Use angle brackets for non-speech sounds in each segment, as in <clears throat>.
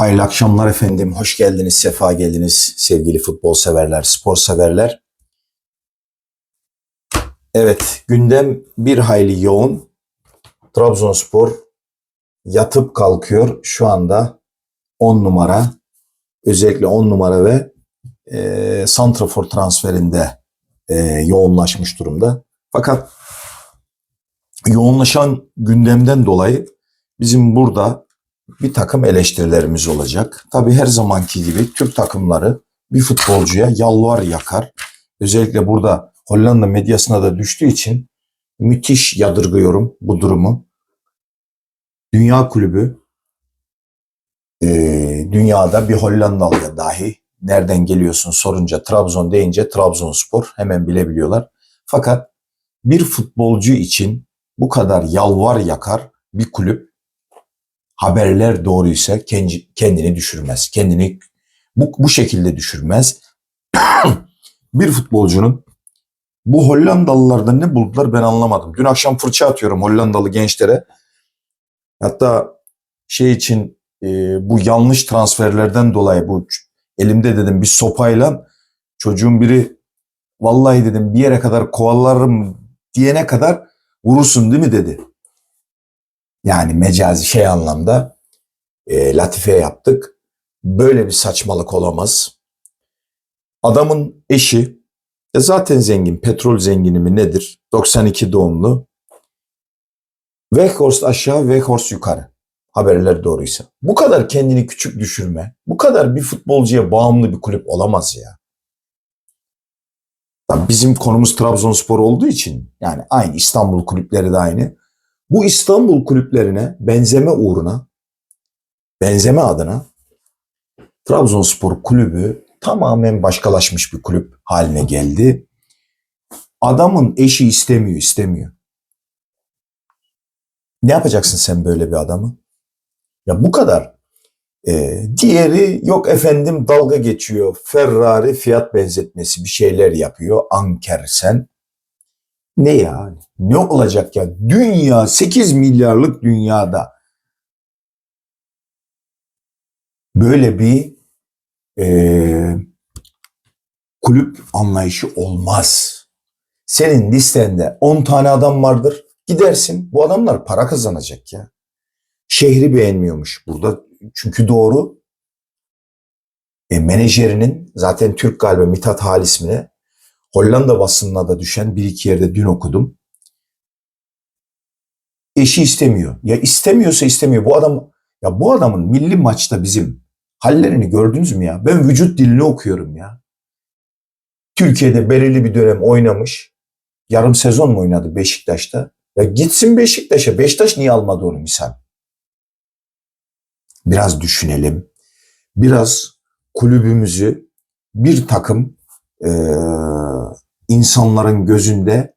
Hayırlı akşamlar efendim. Hoş geldiniz, sefa geldiniz sevgili futbol severler, spor severler. Evet, gündem bir hayli yoğun. Trabzonspor yatıp kalkıyor. Şu anda 10 numara, özellikle 10 numara ve e, Santrafor transferinde e, yoğunlaşmış durumda. Fakat yoğunlaşan gündemden dolayı bizim burada bir takım eleştirilerimiz olacak. Tabii her zamanki gibi Türk takımları bir futbolcuya yalvar yakar. Özellikle burada Hollanda medyasına da düştüğü için müthiş yadırgıyorum bu durumu. Dünya kulübü e, dünyada bir Hollandalıya dahi nereden geliyorsun sorunca Trabzon deyince Trabzonspor hemen bilebiliyorlar. Fakat bir futbolcu için bu kadar yalvar yakar bir kulüp haberler doğruysa kendi, kendini düşürmez. Kendini bu, bu şekilde düşürmez. <clears throat> bir futbolcunun bu Hollandalılarda ne buldular ben anlamadım. Dün akşam fırça atıyorum Hollandalı gençlere. Hatta şey için e, bu yanlış transferlerden dolayı bu elimde dedim bir sopayla çocuğun biri vallahi dedim bir yere kadar kovalarım diyene kadar vurursun değil mi dedi. Yani mecazi şey anlamda e, latife yaptık. Böyle bir saçmalık olamaz. Adamın eşi e zaten zengin, petrol zengini mi nedir? 92 doğumlu. Weghorst aşağı, Weghorst yukarı. Haberler doğruysa. Bu kadar kendini küçük düşürme, bu kadar bir futbolcuya bağımlı bir kulüp olamaz ya. Bizim konumuz Trabzonspor olduğu için yani aynı İstanbul kulüpleri de aynı. Bu İstanbul kulüplerine benzeme uğruna, benzeme adına Trabzonspor kulübü tamamen başkalaşmış bir kulüp haline geldi. Adamın eşi istemiyor, istemiyor. Ne yapacaksın sen böyle bir adamı? Ya bu kadar. Ee, diğeri yok efendim dalga geçiyor. Ferrari fiyat benzetmesi bir şeyler yapıyor. Anker sen. Ne yani? Ne olacak ya? Dünya 8 milyarlık dünyada böyle bir e, kulüp anlayışı olmaz. Senin listende 10 tane adam vardır. Gidersin. Bu adamlar para kazanacak ya. Şehri beğenmiyormuş burada. Çünkü doğru. E, menajerinin zaten Türk galiba Mithat Hal ismine Hollanda basınına da düşen bir iki yerde dün okudum. Eşi istemiyor. Ya istemiyorsa istemiyor. Bu adam ya bu adamın milli maçta bizim hallerini gördünüz mü ya? Ben vücut dilini okuyorum ya. Türkiye'de belirli bir dönem oynamış. Yarım sezon mu oynadı Beşiktaş'ta? Ya gitsin Beşiktaş'a. Beşiktaş niye almadı onu misal? Biraz düşünelim. Biraz kulübümüzü bir takım eee insanların gözünde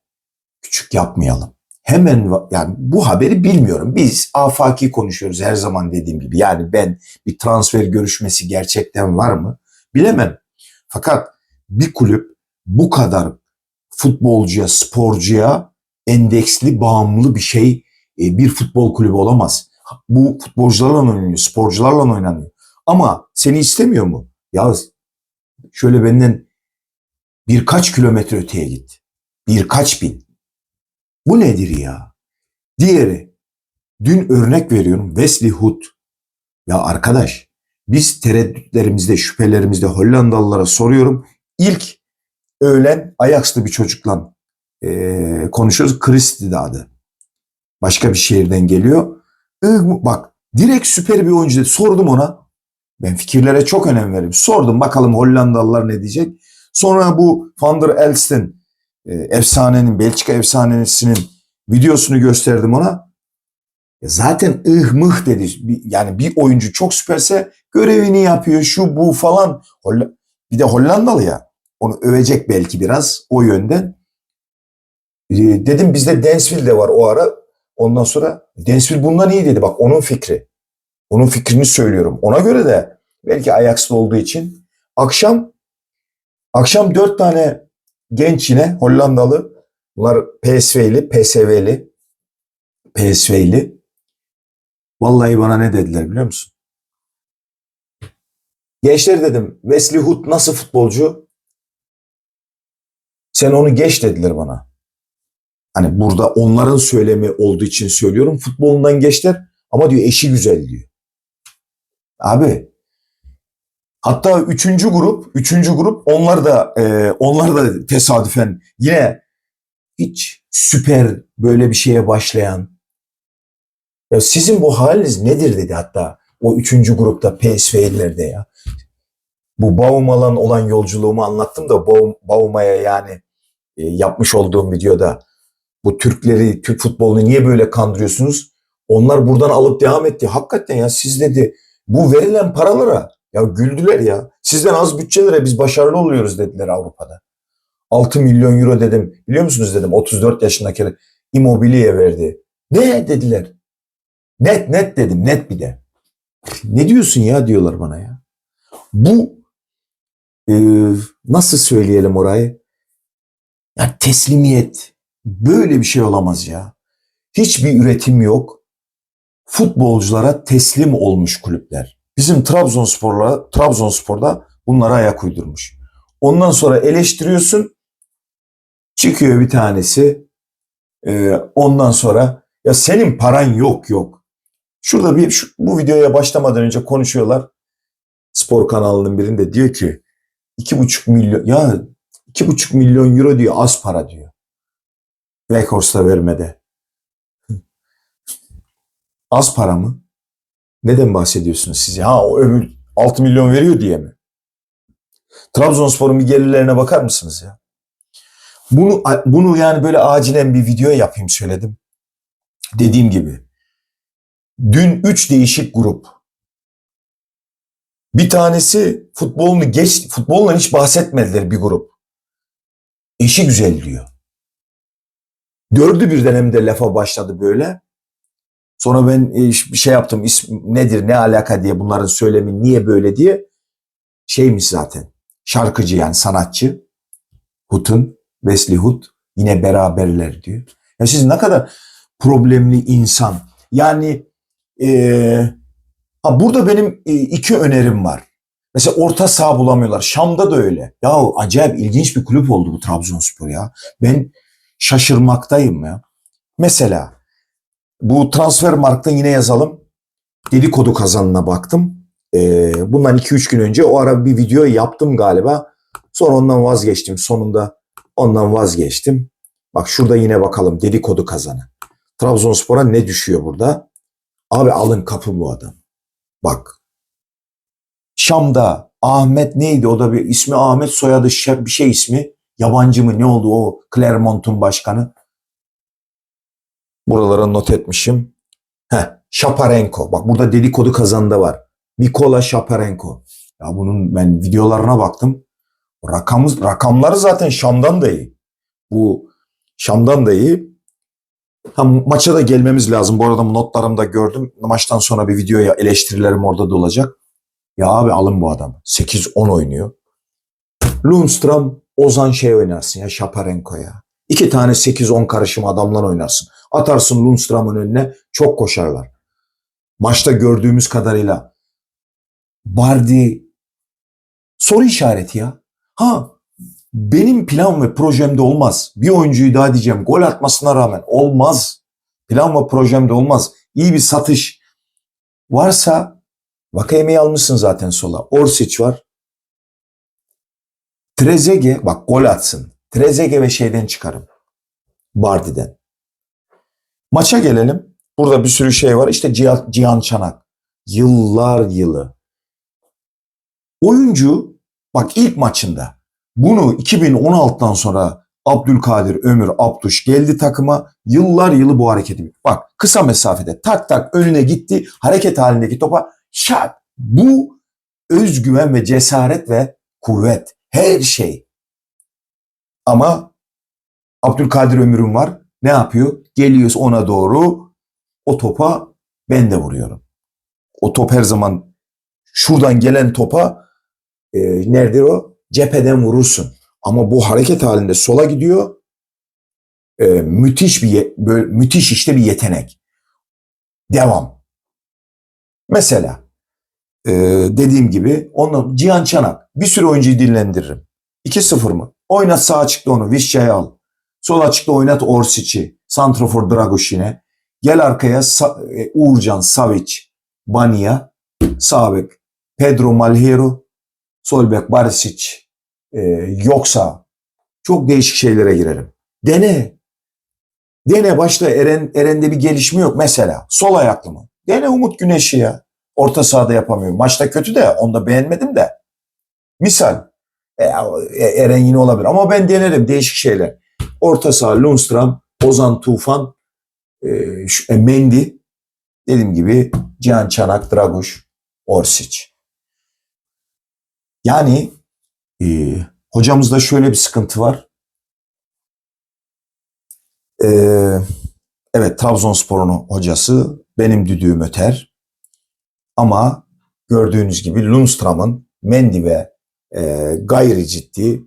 küçük yapmayalım. Hemen yani bu haberi bilmiyorum. Biz afaki konuşuyoruz her zaman dediğim gibi. Yani ben bir transfer görüşmesi gerçekten var mı? Bilemem. Fakat bir kulüp bu kadar futbolcuya, sporcuya endeksli, bağımlı bir şey e, bir futbol kulübü olamaz. Bu futbolcularla oynanıyor, sporcularla oynanıyor. Ama seni istemiyor mu? Ya şöyle benden birkaç kilometre öteye git. Birkaç bin. Bu nedir ya? Diğeri, dün örnek veriyorum Wesley Hood. Ya arkadaş, biz tereddütlerimizde, şüphelerimizde Hollandalılara soruyorum. İlk öğlen Ajax'lı bir çocukla eee, konuşuyoruz. Christie adı. Başka bir şehirden geliyor. Ih, Bak direkt süper bir oyuncu dedi. Sordum ona. Ben fikirlere çok önem veririm. Sordum bakalım Hollandalılar ne diyecek. Sonra bu Van der Elsten e, efsanenin, Belçika efsanesinin videosunu gösterdim ona. Ya Zaten ıh mıh dedi. Yani bir oyuncu çok süperse görevini yapıyor şu bu falan. Bir de Hollandalı ya. Onu övecek belki biraz o yönden. E, dedim bizde Densville de var o ara. Ondan sonra Densville bundan iyi dedi. Bak onun fikri. Onun fikrini söylüyorum. Ona göre de belki Ajax'lı olduğu için akşam akşam dört tane genç yine Hollandalı bunlar PSV'li, PSV'li PSV'li vallahi bana ne dediler biliyor musun? Gençler dedim Wesley Hood nasıl futbolcu? Sen onu geç dediler bana. Hani burada onların söylemi olduğu için söylüyorum. Futbolundan geçler ama diyor eşi güzel diyor. Abi hatta üçüncü grup, üçüncü grup onlar da e, onlar da tesadüfen yine hiç süper böyle bir şeye başlayan ya sizin bu haliniz nedir dedi hatta o üçüncü grupta PSV'lilerde ya. Bu Baumal'ın olan yolculuğumu anlattım da Baum, Bauma'ya yani e, yapmış olduğum videoda bu Türkleri, Türk futbolunu niye böyle kandırıyorsunuz? Onlar buradan alıp devam etti. Hakikaten ya siz dedi bu verilen paralara ya güldüler ya. Sizden az bütçelere biz başarılı oluyoruz dediler Avrupa'da. 6 milyon euro dedim. Biliyor musunuz dedim 34 yaşındaki Immobile'ye verdi. Ne dediler? Net net dedim net bir de. Ne diyorsun ya diyorlar bana ya. Bu e, nasıl söyleyelim orayı? Ya teslimiyet böyle bir şey olamaz ya. Hiçbir üretim yok. Futbolculara teslim olmuş kulüpler. Bizim Trabzonspor'la Trabzonspor'da bunlara ayak uydurmuş. Ondan sonra eleştiriyorsun. Çıkıyor bir tanesi. e, ondan sonra ya senin paran yok yok. Şurada bir şu, bu videoya başlamadan önce konuşuyorlar. Spor kanalının birinde diyor ki iki buçuk milyon ya iki buçuk milyon euro diyor az para diyor. Weghorst'a vermede. <laughs> Az para mı? Neden bahsediyorsunuz siz? Ha o öbür 6 milyon veriyor diye mi? Trabzonspor'un bir gelirlerine bakar mısınız ya? Bunu bunu yani böyle acilen bir video yapayım söyledim. Dediğim gibi. Dün 3 değişik grup. Bir tanesi futbolunu geç, futbolundan hiç bahsetmediler bir grup. Eşi güzel diyor. Dördü birden hem de lafa başladı böyle. Sonra ben e, bir şey yaptım ism nedir ne alaka diye bunların söylemi niye böyle diye. Şeymiş zaten şarkıcı yani sanatçı. Hut'un Wesley Hood yine beraberler diyor. Ya siz ne kadar problemli insan. Yani e, ha burada benim e, iki önerim var. Mesela orta saha bulamıyorlar. Şam'da da öyle. Ya acayip ilginç bir kulüp oldu bu Trabzonspor ya. Ben şaşırmaktayım ya. Mesela bu transfer markta yine yazalım. Dedikodu kazanına baktım. Ee, bundan 2-3 gün önce o ara bir video yaptım galiba. Sonra ondan vazgeçtim. Sonunda ondan vazgeçtim. Bak şurada yine bakalım dedikodu kazanı. Trabzonspor'a ne düşüyor burada? Abi alın kapı bu adam. Bak. Şam'da Ahmet neydi? O da bir ismi Ahmet soyadı bir şey ismi. Yabancı mı ne oldu o Clermont'un başkanı? Buralara not etmişim. Heh, Shaparenko. Bak burada dedikodu kazanında var. Mikola Shaparenko. Ya bunun ben videolarına baktım. Rakamız, rakamları zaten Şam'dan da iyi. Bu Şam'dan da iyi. Tam maça da gelmemiz lazım. Bu arada notlarımda gördüm. Maçtan sonra bir videoya eleştirilerim orada da olacak. Ya abi alın bu adamı. 8-10 oynuyor. Lundstrom, Ozan şey oynarsın ya Shaparenko ya. İki tane 8-10 karışım adamlar oynarsın. Atarsın Lundstrom'un önüne çok koşarlar. Maçta gördüğümüz kadarıyla Bardi soru işareti ya. Ha benim plan ve projemde olmaz. Bir oyuncuyu daha diyeceğim gol atmasına rağmen olmaz. Plan ve projemde olmaz. İyi bir satış varsa Vakayeme'yi almışsın zaten sola. Orsic var. Trezege bak gol atsın. Trezege ve şeyden çıkarım. Bardi'den. Maça gelelim. Burada bir sürü şey var. İşte Cihan, Cihan Çanak. Yıllar yılı. Oyuncu bak ilk maçında bunu 2016'dan sonra Abdülkadir Ömür Abduş geldi takıma. Yıllar yılı bu hareketi. Bak kısa mesafede tak tak önüne gitti. Hareket halindeki topa şak. Bu özgüven ve cesaret ve kuvvet. Her şey. Ama Abdülkadir Ömür'ün var. Ne yapıyor? Geliyoruz ona doğru. O topa ben de vuruyorum. O top her zaman şuradan gelen topa e, neredir o? Cepheden vurursun. Ama bu hareket halinde sola gidiyor. E, müthiş bir böyle, müthiş işte bir yetenek. Devam. Mesela Ee, dediğim gibi onu Cihan Çanak bir sürü oyuncuyu dinlendiririm. 2-0 mı? Oynat sağ açıkta onu. Vişça'yı al. Sol açıkta oynat Orsic'i. Santrofor Dragoshin'e. Gel arkaya Sa- e, Uğurcan, Savic, Bania. Sağ bek Pedro Malheiro. Sol bek Barisic. Ee, yoksa çok değişik şeylere girerim. Dene. Dene başta Eren, Eren'de bir gelişme yok. Mesela sol ayaklı mı? Dene Umut Güneş'i ya. Orta sahada yapamıyor. Maçta kötü de onu da beğenmedim de. Misal. E, e, Eren yine olabilir. Ama ben denerim değişik şeyler. Orta saha Lundstram, Ozan Tufan, e, e, Mendy. Dediğim gibi Cihan Çanak, Draguş, Orsic. Yani e, hocamızda şöyle bir sıkıntı var. E, evet Trabzonspor'un hocası benim düdüğüm öter. Ama gördüğünüz gibi Lundstram'ın Mendy ve e, gayri ciddi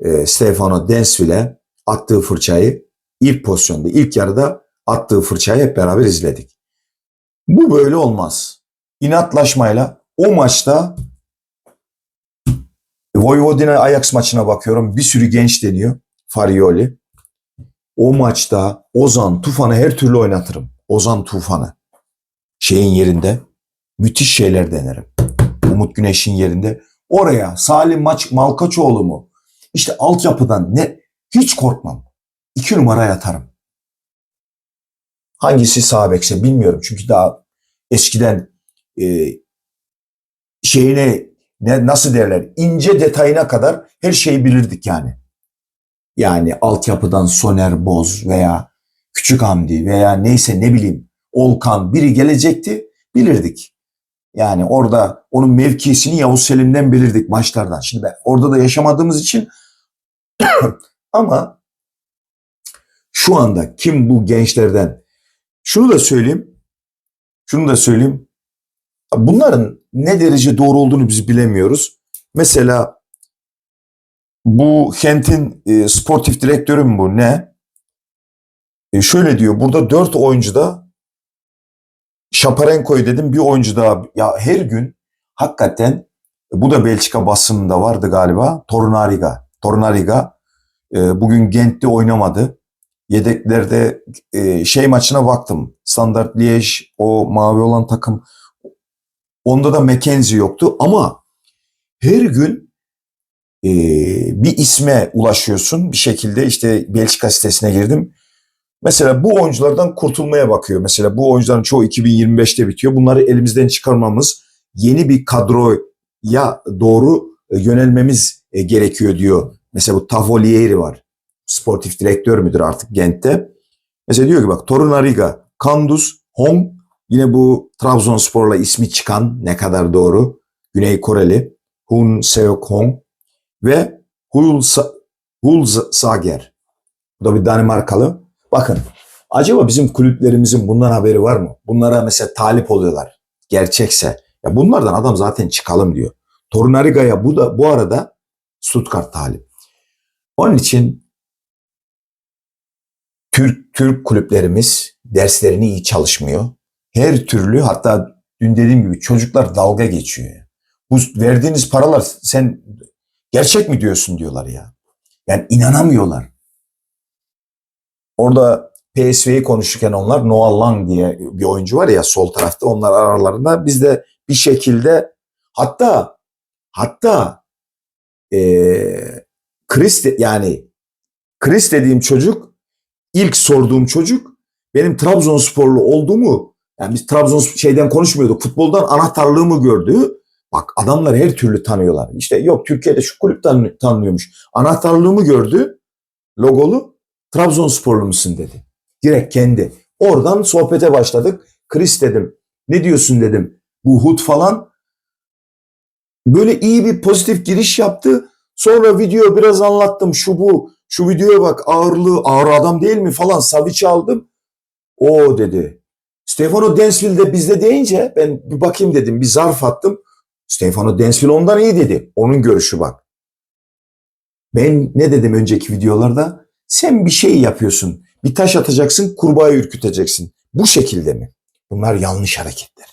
e, Stefano Densville'e attığı fırçayı ilk pozisyonda, ilk yarıda attığı fırçayı hep beraber izledik. Bu böyle olmaz. İnatlaşmayla o maçta Vojvodina Ajax maçına bakıyorum. Bir sürü genç deniyor. Farioli. O maçta Ozan Tufan'ı her türlü oynatırım. Ozan Tufan'ı. Şeyin yerinde. Müthiş şeyler denerim. Umut Güneş'in yerinde. Oraya Salim Maç Malkaçoğlu mu? İşte altyapıdan ne? Hiç korkmam. İki numara yatarım. Hangisi sağ bekse bilmiyorum. Çünkü daha eskiden e, şeyine ne, nasıl derler ince detayına kadar her şeyi bilirdik yani. Yani altyapıdan Soner Boz veya Küçük Hamdi veya neyse ne bileyim Olkan biri gelecekti bilirdik. Yani orada onun mevkisini Yavuz Selim'den bilirdik maçlardan. Şimdi ben orada da yaşamadığımız için ama şu anda kim bu gençlerden şunu da söyleyeyim. Şunu da söyleyeyim. Bunların ne derece doğru olduğunu biz bilemiyoruz. Mesela bu Kent'in e, sportif direktörü mü bu ne? E, şöyle diyor burada dört oyuncuda Şaparenko'yu dedim bir oyuncu daha. Ya her gün hakikaten bu da Belçika basınında vardı galiba. Torunariga. Torunariga e, bugün Gent'te oynamadı. Yedeklerde e, şey maçına baktım. Standart Liège o mavi olan takım Onda da Mackenzie yoktu ama her gün e, bir isme ulaşıyorsun bir şekilde işte Belçika sitesine girdim. Mesela bu oyunculardan kurtulmaya bakıyor. Mesela bu oyuncuların çoğu 2025'te bitiyor. Bunları elimizden çıkarmamız yeni bir kadroya doğru yönelmemiz e, gerekiyor diyor. Mesela bu Tavolieri var. Sportif direktör müdür artık Gent'te. Mesela diyor ki bak Torunariga, Kandus, Hong Yine bu Trabzonspor'la ismi çıkan ne kadar doğru Güney Koreli Hun Seok Hong ve Hul, Hul Sager. Bu da bir Danimarkalı. Bakın acaba bizim kulüplerimizin bundan haberi var mı? Bunlara mesela talip oluyorlar. Gerçekse. Ya bunlardan adam zaten çıkalım diyor. Torunariga'ya bu da bu arada Stuttgart talip. Onun için Türk Türk kulüplerimiz derslerini iyi çalışmıyor her türlü hatta dün dediğim gibi çocuklar dalga geçiyor. Bu verdiğiniz paralar sen gerçek mi diyorsun diyorlar ya. Yani inanamıyorlar. Orada PSV'yi konuşurken onlar Noah Lang diye bir oyuncu var ya sol tarafta onlar aralarında biz de bir şekilde hatta hatta ee, Chris de, yani Chris dediğim çocuk ilk sorduğum çocuk benim Trabzonsporlu olduğumu yani biz Trabzon şeyden konuşmuyorduk. Futboldan anahtarlığımı gördü. Bak adamlar her türlü tanıyorlar. İşte yok Türkiye'de şu kulüp tan tanınıyormuş. Anahtarlığımı gördü. Logolu. Trabzonsporlu musun dedi. Direkt kendi. Oradan sohbete başladık. Chris dedim. Ne diyorsun dedim. Bu hut falan. Böyle iyi bir pozitif giriş yaptı. Sonra video biraz anlattım. Şu bu. Şu videoya bak ağırlığı ağır adam değil mi falan. Savic'i aldım. O dedi. Stefano Densville de bizde deyince ben bir bakayım dedim bir zarf attım. Stefano Densville ondan iyi dedi. Onun görüşü bak. Ben ne dedim önceki videolarda? Sen bir şey yapıyorsun. Bir taş atacaksın, kurbağayı ürküteceksin. Bu şekilde mi? Bunlar yanlış hareketler.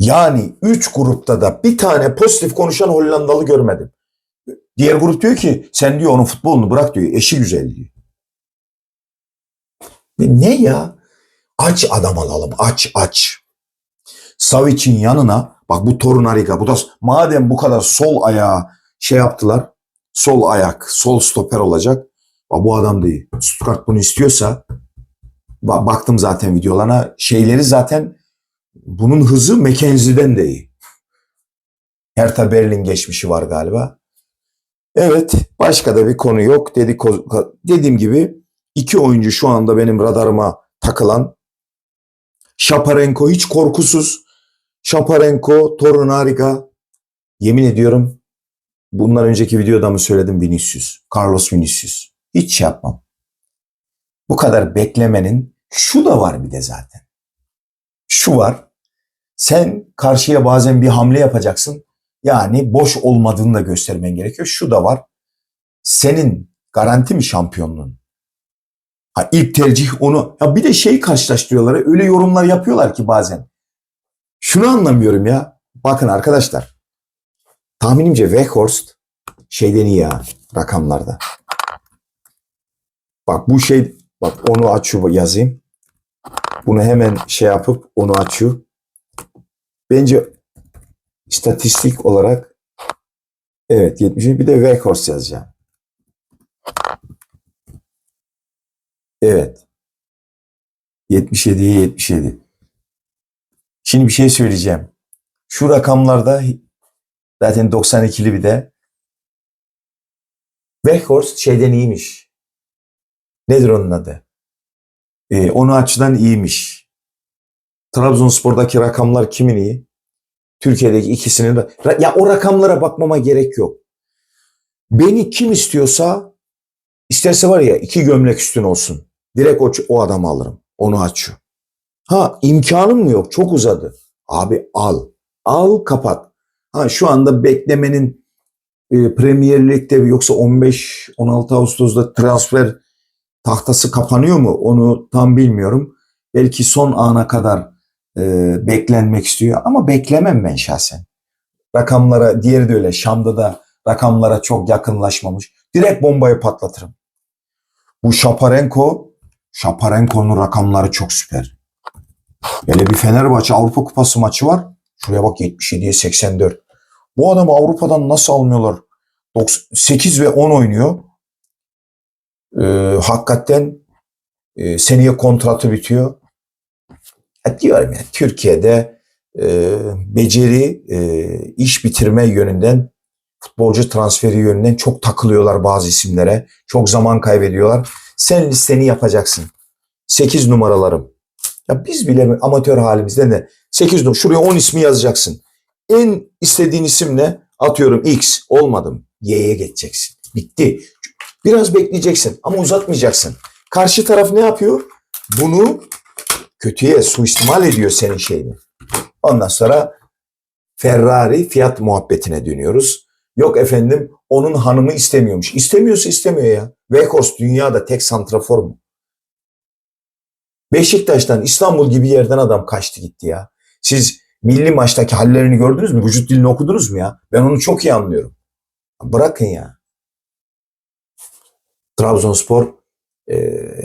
Yani 3 grupta da bir tane pozitif konuşan Hollandalı görmedim. Diğer grup diyor ki sen diyor onun futbolunu bırak diyor. Eşi güzel diyor. Ne ya? Aç adam alalım. Aç aç. Savic'in yanına bak bu Torunariga bu da madem bu kadar sol ayağı şey yaptılar. Sol ayak, sol stoper olacak. Bak bu adam değil. Stuttgart bunu istiyorsa ba- baktım zaten videolarına şeyleri zaten bunun hızı Mackenzie'den de iyi. Hertha Berlin geçmişi var galiba. Evet, başka da bir konu yok. Dedik, dediğim gibi iki oyuncu şu anda benim radarıma takılan. Şaparenko hiç korkusuz. Şaparenko, Torunariga. Yemin ediyorum bundan önceki videoda mı söyledim Vinicius. Carlos Vinicius. Hiç şey yapmam. Bu kadar beklemenin şu da var bir de zaten. Şu var. Sen karşıya bazen bir hamle yapacaksın. Yani boş olmadığını da göstermen gerekiyor. Şu da var. Senin garanti mi şampiyonluğun? Ha, ilk tercih onu. Ya bir de şey karşılaştırıyorlar. Öyle yorumlar yapıyorlar ki bazen. Şunu anlamıyorum ya. Bakın arkadaşlar. Tahminimce Weghorst şeyden iyi ya rakamlarda. Bak bu şey bak onu açıyor yazayım. Bunu hemen şey yapıp onu açıyor. Bence istatistik olarak evet 70 bir de Weghorst yazacağım. Evet. 77'ye 77. Şimdi bir şey söyleyeceğim. Şu rakamlarda zaten 92'li bir de Weghorst şeyden iyiymiş. Nedir onun adı? Ee, onu açıdan iyiymiş. Trabzonspor'daki rakamlar kimin iyi? Türkiye'deki ikisinin de. Ya o rakamlara bakmama gerek yok. Beni kim istiyorsa isterse var ya iki gömlek üstün olsun. Direkt o, o adamı alırım. Onu açıyor. Ha imkanım mı yok? Çok uzadı. Abi al. Al kapat. Ha şu anda beklemenin e, Premier Lig'de yoksa 15-16 Ağustos'ta transfer tahtası kapanıyor mu? Onu tam bilmiyorum. Belki son ana kadar e, beklenmek istiyor ama beklemem ben şahsen. Rakamlara, diğeri de öyle. Şam'da da rakamlara çok yakınlaşmamış. Direkt bombayı patlatırım. Bu Şaparenko, Şaparenko'nun rakamları çok süper. Hele bir Fenerbahçe Avrupa Kupası maçı var. Şuraya bak 77'ye 84. Bu adamı Avrupa'dan nasıl almıyorlar? 8 ve 10 oynuyor. Ee, hakikaten e, seneye kontratı bitiyor. Ya diyorum ya Türkiye'de e, beceri, e, iş bitirme yönünden, futbolcu transferi yönünden çok takılıyorlar bazı isimlere. Çok zaman kaybediyorlar. Sen listeni yapacaksın. 8 numaralarım. Ya biz bile amatör halimizde de 8 numara. Şuraya 10 ismi yazacaksın. En istediğin isim ne? Atıyorum X. Olmadım. Y'ye geçeceksin. Bitti. Biraz bekleyeceksin ama uzatmayacaksın. Karşı taraf ne yapıyor? Bunu kötüye suistimal ediyor senin şeyini. Ondan sonra Ferrari fiyat muhabbetine dönüyoruz. Yok efendim onun hanımı istemiyormuş. İstemiyorsa istemiyor ya. Weghorst dünyada tek santrafor mu? Beşiktaş'tan İstanbul gibi yerden adam kaçtı gitti ya. Siz milli maçtaki hallerini gördünüz mü? Vücut dilini okudunuz mu ya? Ben onu çok iyi anlıyorum. Bırakın ya. Trabzonspor e,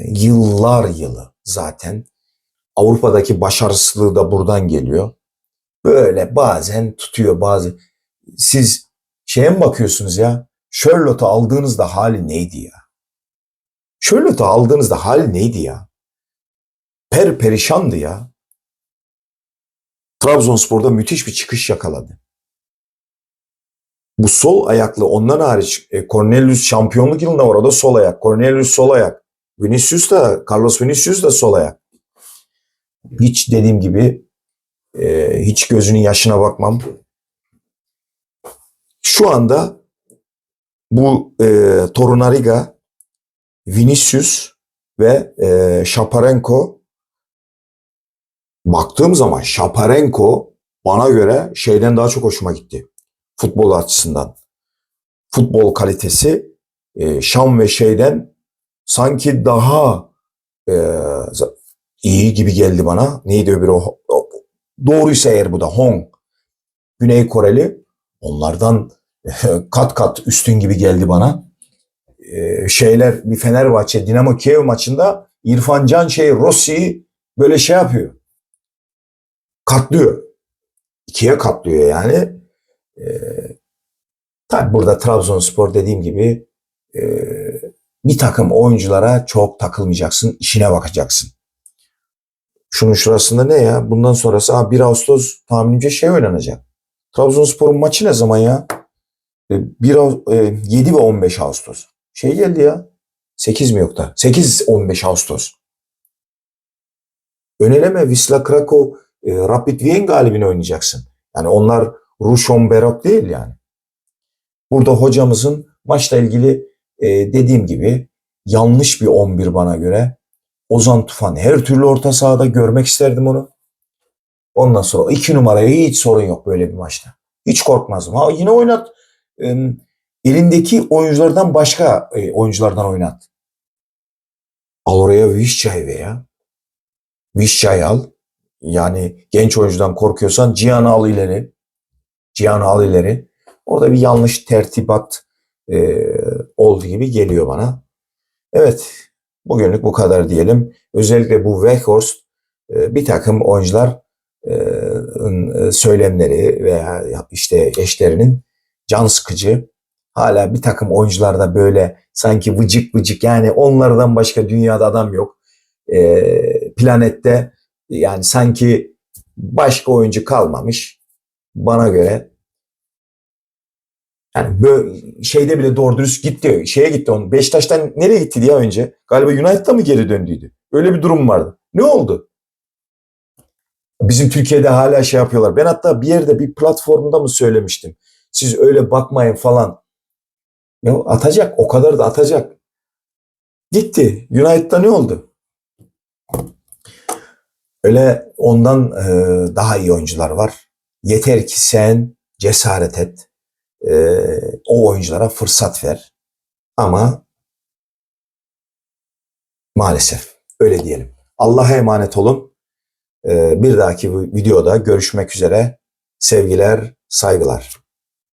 yıllar yılı zaten Avrupa'daki başarısızlığı da buradan geliyor. Böyle bazen tutuyor bazı. Siz şeye mi bakıyorsunuz ya? Charlotte'u aldığınızda hali neydi ya? Charlotte'u aldığınızda hali neydi ya? Per perişandı ya. Trabzonspor'da müthiş bir çıkış yakaladı. Bu sol ayaklı ondan hariç e, Cornelius şampiyonluk yılında var o da sol ayak. Cornelius sol ayak. Vinicius da Carlos Vinicius da sol ayak. Hiç dediğim gibi e, hiç gözünün yaşına bakmam. Şu anda bu e, Torunariga, Vinicius ve e, Shaparenko baktığım zaman Shaparenko bana göre şeyden daha çok hoşuma gitti. Futbol açısından. Futbol kalitesi e, Şam ve şeyden sanki daha e, iyi gibi geldi bana. Neydi öbürü o, o doğruysa eğer bu da Hong, Güney Koreli onlardan <laughs> kat kat üstün gibi geldi bana. Ee, şeyler bir Fenerbahçe Dinamo Kiev maçında İrfan Can şey Rossi'yi böyle şey yapıyor. Katlıyor. İkiye katlıyor yani. Ee, tabii burada Trabzonspor dediğim gibi e, bir takım oyunculara çok takılmayacaksın. işine bakacaksın. Şunun şurasında ne ya? Bundan sonrası ha, 1 Ağustos tahminimce şey oynanacak. Trabzonspor'un maçı ne zaman ya? E, 1, Ağ- e, 7 ve 15 Ağustos. Şey geldi ya. 8 mi yok da? 8-15 Ağustos. Öneleme Wisla Krakow e, Rapid Wien galibini oynayacaksın. Yani onlar Ruşon Berok değil yani. Burada hocamızın maçla ilgili e, dediğim gibi yanlış bir 11 bana göre. Ozan Tufan her türlü orta sahada görmek isterdim onu. Ondan sonra iki numaraya hiç sorun yok böyle bir maçta. Hiç korkmazdım. Ha yine oynat. elindeki oyunculardan başka e, oyunculardan oynat. Al oraya Vişçay veya. Vişçay al. Yani genç oyuncudan korkuyorsan Cihan'ı al ileri. Cihan'ı al ileri. Orada bir yanlış tertibat e, oldu gibi geliyor bana. Evet, bugünlük bu kadar diyelim. Özellikle bu Weghorst e, bir takım oyuncular e, e, söylemleri veya işte eşlerinin can sıkıcı. Hala bir takım oyuncularda böyle sanki vıcık vıcık yani onlardan başka dünyada adam yok. Planette yani sanki başka oyuncu kalmamış. Bana göre yani böyle şeyde bile doğru dürüst gitti. Şeye gitti onun. Beşiktaş'tan nereye gitti diye önce? Galiba United'a mı geri döndüydü? Öyle bir durum vardı. Ne oldu? Bizim Türkiye'de hala şey yapıyorlar. Ben hatta bir yerde bir platformda mı söylemiştim? Siz öyle bakmayın falan. Ya atacak. O kadar da atacak. Gitti. United'da ne oldu? Öyle ondan daha iyi oyuncular var. Yeter ki sen cesaret et. E, o oyunculara fırsat ver. Ama maalesef öyle diyelim. Allah'a emanet olun. E, bir dahaki videoda görüşmek üzere. Sevgiler, saygılar.